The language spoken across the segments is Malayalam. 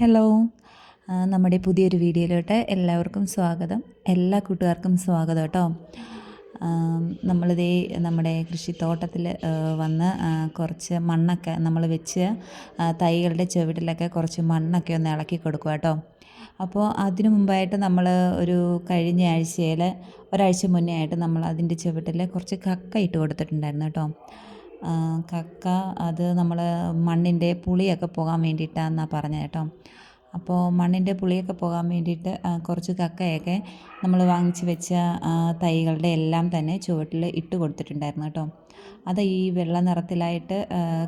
ഹലോ നമ്മുടെ പുതിയൊരു വീഡിയോയിലോട്ട് എല്ലാവർക്കും സ്വാഗതം. എല്ലാ കൂട്ടുകാർക്കും സ്വാഗതം കേട്ടോ. നമ്മളിതേ നമ്മുടെ കൃഷിത്തോട്ടത്തിൽ വന്ന് കുറച്ച് മണ്ണൊക്കെ നമ്മൾ വെച്ച് തൈകളുടെ ചുവട്ടിലൊക്കെ കുറച്ച് മണ്ണൊക്കെ ഒന്ന് ഇളക്കി കൊടുക്കുക കേട്ടോ. അപ്പോൾ അതിനു മുമ്പായിട്ട് നമ്മൾ ഒരു കഴിഞ്ഞ ആഴ്ചയിൽ ഒരാഴ്ച മുന്നേ ആയിട്ട് നമ്മൾ അതിന്റെ ചുവട്ടിൽ കുറച്ച് കക്ക ഇട്ട് കൊടുത്തിട്ടുണ്ടായിരുന്നു കേട്ടോ. കക്ക അത് നമ്മൾ മണ്ണിന്റെ പുളിയൊക്കെ പോകാൻ വേണ്ടിയിട്ടാണെന്നാണ് പറഞ്ഞത് കേട്ടോ. അപ്പോൾ മണ്ണിന്റെ പുളിയൊക്കെ പോകാൻ വേണ്ടിയിട്ട് കുറച്ച് കക്കയൊക്കെ നമ്മൾ വാങ്ങിച്ച് വെച്ച തൈകളുടെ എല്ലാം തന്നെ ചുവട്ടിൽ ഇട്ട് കൊടുത്തിട്ടുണ്ടായിരുന്നു കേട്ടോ. അത് ഈ വെള്ള നിറത്തിലായിട്ട്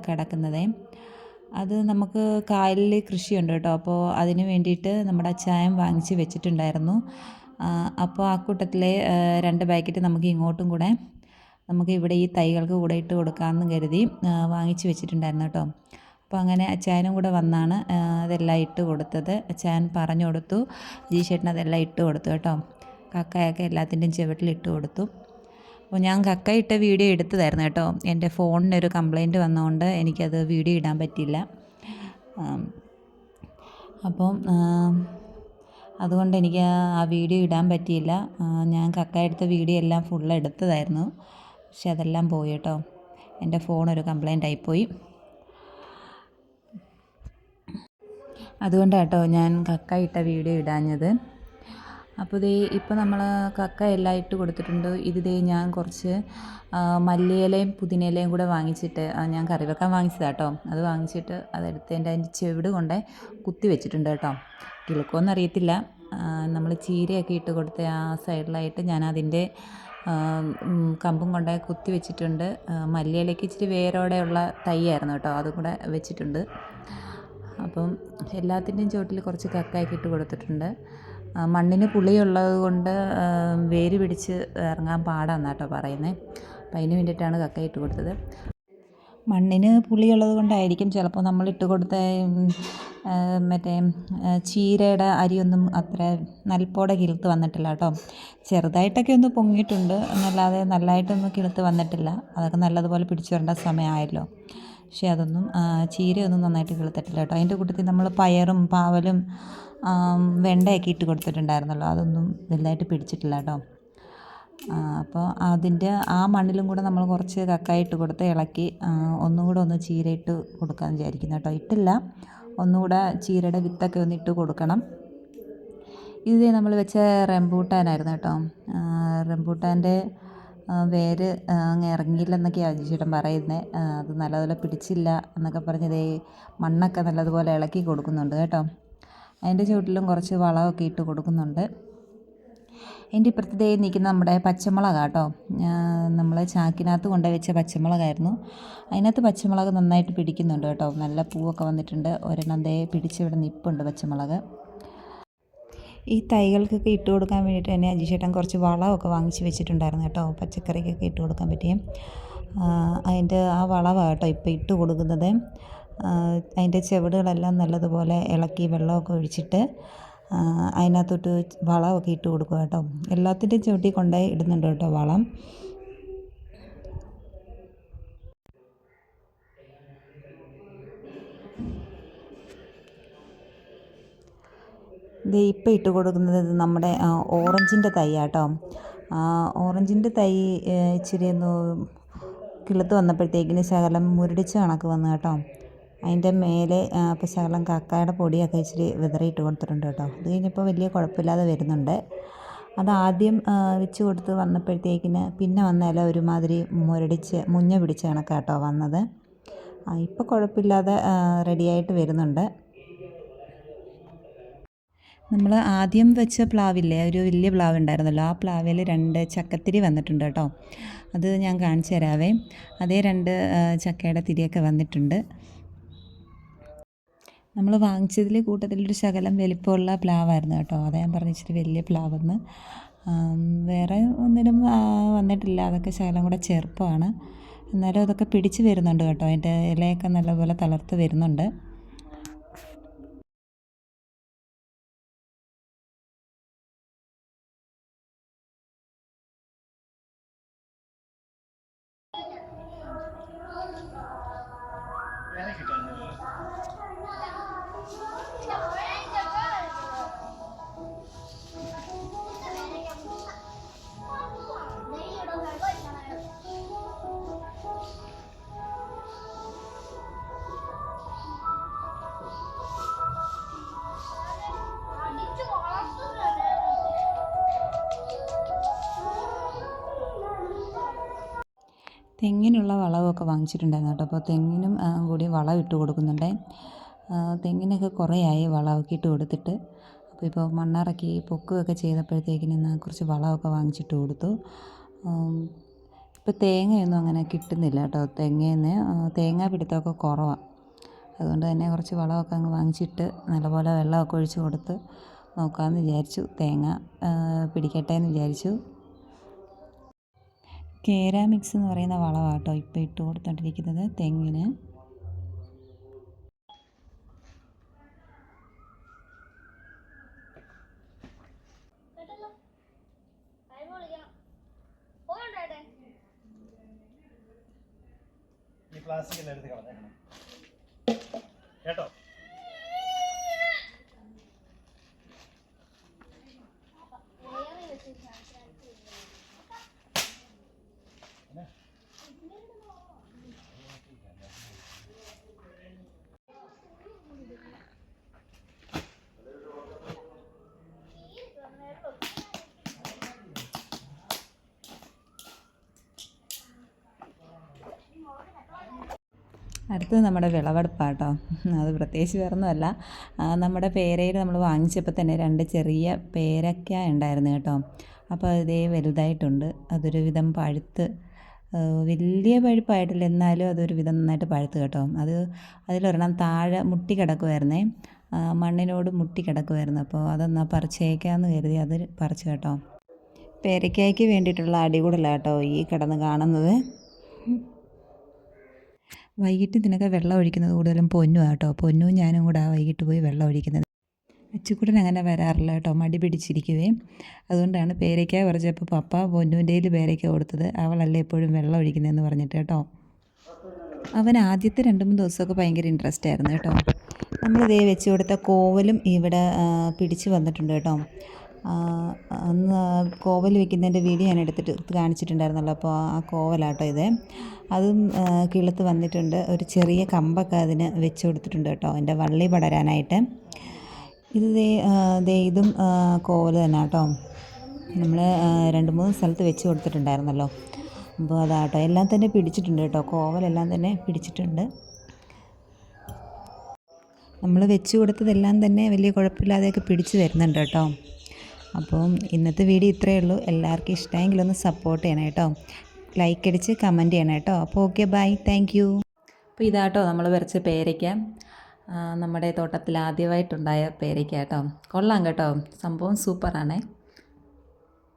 കിടക്കുന്നതേ. അത് നമുക്ക് കായലിൽ കൃഷിയുണ്ട് കേട്ടോ. അപ്പോൾ അതിന് വേണ്ടിയിട്ട് നമ്മുടെ അച്ചായം വാങ്ങിച്ച് വെച്ചിട്ടുണ്ടായിരുന്നു. അപ്പോൾ ആ കൂട്ടത്തിലെ രണ്ട് പാക്കറ്റ് നമുക്ക് ഇങ്ങോട്ടും കൂടെ നമുക്ക് ഇവിടെ ഈ തൈകൾക്ക് കൂടെ ഇട്ട് കൊടുക്കാമെന്ന് കരുതി വാങ്ങിച്ചു വെച്ചിട്ടുണ്ടായിരുന്നു കേട്ടോ. അപ്പോൾ അങ്ങനെ അച്ചായനും കൂടെ വന്നാണ് അതെല്ലാം ഇട്ട് കൊടുത്തത്. അച്ചായൻ പറഞ്ഞു കൊടുത്തു ജീഷേട്ടൻ അതെല്ലാം ഇട്ട് കൊടുത്തു കേട്ടോ. കക്കയൊക്കെ എല്ലാത്തിന്റെയും ചുവട്ടിൽ ഇട്ട് കൊടുത്തു. അപ്പോൾ ഞാൻ കക്ക ഇട്ട വീഡിയോ എടുത്തതായിരുന്നു കേട്ടോ. എന്റെ ഫോണിനൊരു കംപ്ലൈന്റ് വന്നതുകൊണ്ട് എനിക്കത് വീഡിയോ ഇടാൻ പറ്റിയില്ല. അപ്പം അതുകൊണ്ട് എനിക്ക് ആ വീഡിയോ ഇടാൻ പറ്റിയില്ല. ഞാൻ കക്ക എടുത്ത വീഡിയോ എല്ലാം ഫുൾ എടുത്തതായിരുന്നു. പക്ഷെ അതെല്ലാം പോയി കേട്ടോ. എന്റെ ഫോണൊരു കംപ്ലൈന്റ് ആയിപ്പോയി അതുകൊണ്ടാണ് കേട്ടോ ഞാൻ കക്ക ഇട്ട വീഡിയോ ഇടാഞ്ഞത്. അപ്പോൾ ഇതേ ഇപ്പോൾ നമ്മൾ കക്ക എല്ലാം ഇട്ട് കൊടുത്തിട്ടുണ്ട്. ഇത് ദേ ഞാൻ കുറച്ച് മല്ലിയിലയും പുതിനയിലയും കൂടെ വാങ്ങിച്ചിട്ട് ഞാൻ കറി വെക്കാൻ വാങ്ങിച്ചതാണ് കേട്ടോ. അത് വാങ്ങിച്ചിട്ട് അതെടുത്ത് എന്റെ അതിന്റെ ചെവിട് കൊണ്ട് കുത്തി വെച്ചിട്ടുണ്ട് കേട്ടോ. കിളുക്കോന്നറിയത്തില്ല. നമ്മൾ ചീരയൊക്കെ ഇട്ട് കൊടുത്ത ആ സൈഡിലായിട്ട് ഞാൻ അതിന്റെ കമ്പും കൊണ്ട് കുത്തി വെച്ചിട്ടുണ്ട്. മല്ലിയിലയ്ക്ക് ഇച്ചിരി വേരോടെയുള്ള തൈയായിരുന്നു കേട്ടോ അതും കൂടെ വെച്ചിട്ടുണ്ട്. അപ്പം എല്ലാത്തിന്റെയും ചുവട്ടിൽ കുറച്ച് കക്കായൊക്കെ ഇട്ട് കൊടുത്തിട്ടുണ്ട്. മണ്ണിന് പുളിയുള്ളത് കൊണ്ട് വേര് പിടിച്ച് ഇറങ്ങാൻ പാടാന്നാട്ടോ പറയുന്നത് അപ്പം അതിന് വേണ്ടിയിട്ടാണ് കക്കയിട്ട് കൊടുത്തത്. മണ്ണിന് പുളിയുള്ളത് കൊണ്ടായിരിക്കും ചിലപ്പോൾ നമ്മൾ ഇട്ട് കൊടുത്ത മറ്റേ ചീരയുടെ അരിയൊന്നും അത്ര നൽപ്പോടെ കിളുത്ത് വന്നിട്ടില്ല കേട്ടോ. ചെറുതായിട്ടൊക്കെ ഒന്ന് പൊങ്ങിയിട്ടുണ്ട്. എന്നല്ലാതെ നല്ലതായിട്ടൊന്നും കിളുത്ത് വന്നിട്ടില്ല. അതൊക്കെ നല്ലതുപോലെ പിടിച്ചു വരേണ്ട സമയമായല്ലോ. പക്ഷേ അതൊന്നും ചീരയൊന്നും നന്നായിട്ട് കിളുത്തിട്ടില്ല കേട്ടോ. അതിന്റെ കൂട്ടത്തിൽ നമ്മൾ പയറും പാവലും വെണ്ടയൊക്കെ ഇട്ട് കൊടുത്തിട്ടുണ്ടായിരുന്നല്ലോ. അതൊന്നും വലുതായിട്ട് പിടിച്ചിട്ടില്ല കേട്ടോ. അപ്പോൾ അതിന്റെ ആ മണ്ണിലും കൂടെ നമ്മൾ കുറച്ച് കക്കായിട്ട് കൊടുത്ത് ഇളക്കി ഒന്നും കൂടെ ഒന്ന് ചീരയിട്ട് കൊടുക്കാൻ വിചാരിക്കുന്നു കേട്ടോ. ഇട്ടില്ല. ഒന്നുകൂടെ ചീരയുടെ വിത്തൊക്കെ ഒന്ന് ഇട്ട് കൊടുക്കണം. ഇത് നമ്മൾ വെച്ച റംബൂട്ടാനായിരുന്നു കേട്ടോ. റെമ്പൂട്ടാന്റെ വേര് അങ്ങ് ഇറങ്ങിയില്ലെന്നൊക്കെയാണ് ചേട്ടൻ പറയുന്നത് അത് നല്ലതുപോലെ പിടിച്ചില്ല എന്നൊക്കെ പറഞ്ഞ് ദേ മണ്ണൊക്കെ നല്ലതുപോലെ ഇളക്കി കൊടുക്കുന്നുണ്ട് കേട്ടോ. അതിന്റെ ചുവട്ടിലും കുറച്ച് വളമൊക്കെ ഇട്ട് കൊടുക്കുന്നുണ്ട്. എന്റെ ഇപ്പുറത്തേ നിൽക്കുന്ന നമ്മുടെ പച്ചമുളക് കേട്ടോ. നമ്മൾ ചാക്കിനകത്ത് കൊണ്ടുപോയി വെച്ച പച്ചമുളകായിരുന്നു. അതിനകത്ത് പച്ചമുളക് നന്നായിട്ട് പിടിക്കുന്നുണ്ട് കേട്ടോ. നല്ല പൂവൊക്കെ വന്നിട്ടുണ്ട്. ഒരെണ്ണം ദേ പിടിച്ചിവിടെ നിൽപ്പുണ്ട് പച്ചമുളക്. ഈ തൈകൾക്കൊക്കെ ഇട്ട് കൊടുക്കാൻ വേണ്ടിയിട്ട് തന്നെ അജിഷേട്ടൻ കുറച്ച് വളമൊക്കെ വാങ്ങിച്ച് വെച്ചിട്ടുണ്ടായിരുന്നു കേട്ടോ. പച്ചക്കറിക്കൊക്കെ ഇട്ട് കൊടുക്കാൻ പറ്റിയ. അതിന്റെ ആ വളമാണ് കേട്ടോ ഇപ്പോൾ ഇട്ട് കൊടുക്കുന്നത്. അതിന്റെ ചെവിടുകളെല്ലാം നല്ലതുപോലെ ഇളക്കി വെള്ളമൊക്കെ ഒഴിച്ചിട്ട് അതിനകത്തോട്ട് വളമൊക്കെ ഇട്ട് കൊടുക്കുക കേട്ടോ. എല്ലാത്തിന്റെയും ചുവട്ടിൽ കൊണ്ടുപോയി ഇടുന്നുണ്ട് കേട്ടോ വളം. ഇത് ഇപ്പം ഇട്ട് കൊടുക്കുന്നത് നമ്മുടെ ഓറഞ്ചിന്റെ ഓറഞ്ചിന്റെ തൈയാട്ടോ ഓറഞ്ചിന്റെ തൈ ഇച്ചിരി ഒന്ന് കിളുത്ത് വന്നപ്പോഴത്തേക്കിന് ശകലം മുരടിച്ച് കണക്ക് വന്നു കേട്ടോ. അതിന്റെ മേലെ ഇപ്പോൾ ശകലം കക്കയുടെ പൊടിയൊക്കെ ഇച്ചിരി വിതറിയിട്ട് കൊടുത്തിട്ടുണ്ട് കേട്ടോ. അത് കഴിഞ്ഞപ്പോൾ വലിയ കുഴപ്പമില്ലാതെ വരുന്നുണ്ട്. അത് ആദ്യം വെച്ച് കൊടുത്ത് വന്നപ്പോഴത്തേക്കിന് പിന്നെ വന്നേല ഒരുമാതിരി മുരടിച്ച് മുഞ്ഞ പിടിച്ച കണക്കാട്ടോ വന്നത്. ഇപ്പോൾ കുഴപ്പമില്ലാതെ റെഡിയായിട്ട് വരുന്നുണ്ട്. നമ്മൾ ആദ്യം വെച്ച പ്ലാവില്ലേ ഒരു വലിയ പ്ലാവ് ഉണ്ടായിരുന്നല്ലോ. ആ പ്ലാവിൽ രണ്ട് ചക്കത്തിരി വന്നിട്ടുണ്ട് കേട്ടോ. അത് ഞാൻ കാണിച്ചു തരാവേ. അതേ രണ്ട് ചക്കയുടെ തിരിയൊക്കെ വന്നിട്ടുണ്ട്. നമ്മൾ വാങ്ങിച്ചതിൽ കൂട്ടത്തിലൊരു ശകലം വലിപ്പമുള്ള പ്ലാവായിരുന്നു കേട്ടോ. അതാ ഞാൻ പറഞ്ഞ ഇച്ചിരി വലിയ പ്ലാവെന്ന്. വേറെ ഒന്നിനും വന്നിട്ടില്ല. അതൊക്കെ ശകലം കൂടെ ചെറുപ്പമാണ്. എന്നാലും അതൊക്കെ പിടിച്ച് വരുന്നുണ്ട് കേട്ടോ. അതിന്റെ ഇലയൊക്കെ നല്ലപോലെ തളർത്ത് വരുന്നുണ്ട്. തെങ്ങിനുള്ള വളമൊക്കെ വാങ്ങിച്ചിട്ടുണ്ടായിരുന്നു കേട്ടോ. അപ്പോൾ തെങ്ങിനും കൂടി വളം ഇട്ട് കൊടുക്കുന്നുണ്ട്. തെങ്ങിനൊക്കെ കുറേയായി വളമൊക്കെ ഇട്ട് കൊടുത്തിട്ട്. അപ്പോൾ ഇപ്പോൾ മണ്ണിറക്കി പൊക്കുകയൊക്കെ ചെയ്തപ്പോഴത്തേക്കിന് കുറച്ച് വളമൊക്കെ വാങ്ങിച്ചിട്ട് കൊടുത്തു. ഇപ്പോൾ തേങ്ങയൊന്നും അങ്ങനെ കിട്ടുന്നില്ല കേട്ടോ തെങ്ങേന്ന്. തേങ്ങ പിടുത്തമൊക്കെ കുറവാണ് അതുകൊണ്ട് തന്നെ കുറച്ച് വളമൊക്കെ അങ്ങ് വാങ്ങിച്ചിട്ട് നല്ലപോലെ വെള്ളമൊക്കെ ഒഴിച്ച് കൊടുത്ത് നോക്കാമെന്ന് വിചാരിച്ചു. തേങ്ങ പിടിക്കട്ടെ എന്ന് വിചാരിച്ചു. കേര മിക്സ് എന്ന് പറയുന്ന വളമാണ് കേട്ടോ ഇപ്പോൾ ഇട്ട് കൊടുത്തോണ്ടിരിക്കുന്നത് തെങ്ങിന്. പ്ലാസ്റ്റിക് എടുത്ത് കളഞ്ഞേക്കണം കേട്ടോ അടുത്തത് നമ്മുടെ വിളവെടുപ്പാട്ടോ. അത് പ്രത്യേകിച്ച് വേറൊന്നുമല്ല. നമ്മുടെ പേരയിൽ നമ്മൾ വാങ്ങിച്ചപ്പോൾ തന്നെ രണ്ട് ചെറിയ പേരക്ക ഉണ്ടായിരുന്നു കേട്ടോ. അപ്പോൾ ഇതേ വലുതായിട്ടുണ്ട്. അതൊരു വിധം പഴുത്ത് വലിയ പഴുപ്പായിട്ടില്ല. എന്നാലും അതൊരു വിധം നന്നായിട്ട് പഴുത്ത് കേട്ടോ. അത് അതിലൊരെണ്ണം താഴെ മുട്ടി കിടക്കുമായിരുന്നേ മണ്ണിനോട് മുട്ടി കിടക്കുമായിരുന്നു അപ്പോൾ അതൊന്ന് പറിച്ചേക്കാമെന്ന് കരുതി അത് പറിച്ചു കേട്ടോ. പേരയ്ക്കായ്ക്ക് വേണ്ടിയിട്ടുള്ള അടികൂടലാട്ടോ ഈ കിടന്ന് കാണുന്നത്. വൈകിട്ട് ഇതിനൊക്കെ വെള്ളം ഒഴിക്കുന്നത് കൂടുതലും പൊന്നു ആട്ടോ. പൊന്നും ഞാനും കൂടെ വൈകിട്ട് പോയി വെള്ളം ഒഴിക്കുന്നത്. അച്ചുക്കുട്ടൻ അങ്ങനെ വരാറില്ല കേട്ടോ. മടി പിടിച്ചിരിക്കുകയും അതുകൊണ്ടാണ് പേരയ്ക്ക കുറച്ചപ്പോൾ പപ്പ പൊന്നുവിന്റെയിൽ പേരയ്ക്ക കൊടുത്തത്. അവളല്ലേ എപ്പോഴും വെള്ളം ഒഴിക്കുന്നതെന്ന് പറഞ്ഞിട്ട് കേട്ടോ. അവൻ ആദ്യത്തെ രണ്ട് മൂന്ന് ദിവസമൊക്കെ ഭയങ്കര ഇൻട്രസ്റ്റ് ആയിരുന്നു കേട്ടോ. നമ്മളിതേ വെച്ച് കൊടുത്ത കോവലും ഇവിടെ പിടിച്ചു വന്നിട്ടുണ്ട് കേട്ടോ. അന്ന് കോവൽ വെക്കുന്നതിന്റെ വീഡിയോ ഞാൻ എടുത്തിട്ട് കാണിച്ചിട്ടുണ്ടായിരുന്നല്ലോ. അപ്പോൾ ആ കോവലാട്ടോ ഇത്. അതും കിളുത്ത് വന്നിട്ടുണ്ട്. ഒരു ചെറിയ കമ്പൊക്കെ അതിന് വെച്ച് കൊടുത്തിട്ടുണ്ട് കേട്ടോ. എന്റെ വള്ളി പടരാനായിട്ട്. ഇത് ദേ ഇതും കോവൽ തന്നെ കേട്ടോ. നമ്മൾ രണ്ട് മൂന്ന് സ്ഥലത്ത് വെച്ച് കൊടുത്തിട്ടുണ്ടായിരുന്നല്ലോ. അപ്പോൾ അതാട്ടോ. എല്ലാം തന്നെ പിടിച്ചിട്ടുണ്ട് കേട്ടോ. കോവലെല്ലാം തന്നെ പിടിച്ചിട്ടുണ്ട്. നമ്മൾ വെച്ച് കൊടുത്തതെല്ലാം തന്നെ വലിയ കുഴപ്പമില്ലാതെയൊക്കെ പിടിച്ച് വരുന്നുണ്ട് കേട്ടോ. അപ്പം ഇന്നത്തെ വീഡിയോ ഇത്രയേ ഉള്ളൂ. എല്ലാവർക്കും ഇഷ്ടമെങ്കിൽ ഒന്ന് സപ്പോർട്ട് ചെയ്യണം കേട്ടോ. ലൈക്ക് അടിച്ച് കമന്റ് ചെയ്യണം കേട്ടോ. അപ്പോൾ ഓക്കെ ബൈ താങ്ക് യു അപ്പോൾ ഇതാട്ടോ നമ്മൾ വരച്ച പേരയ്ക്ക. നമ്മുടെ തോട്ടത്തിൽ ആദ്യമായിട്ടുണ്ടായ പേരയ്ക്ക കേട്ടോ. കൊള്ളാം കേട്ടോ. സംഭവം സൂപ്പറാണേ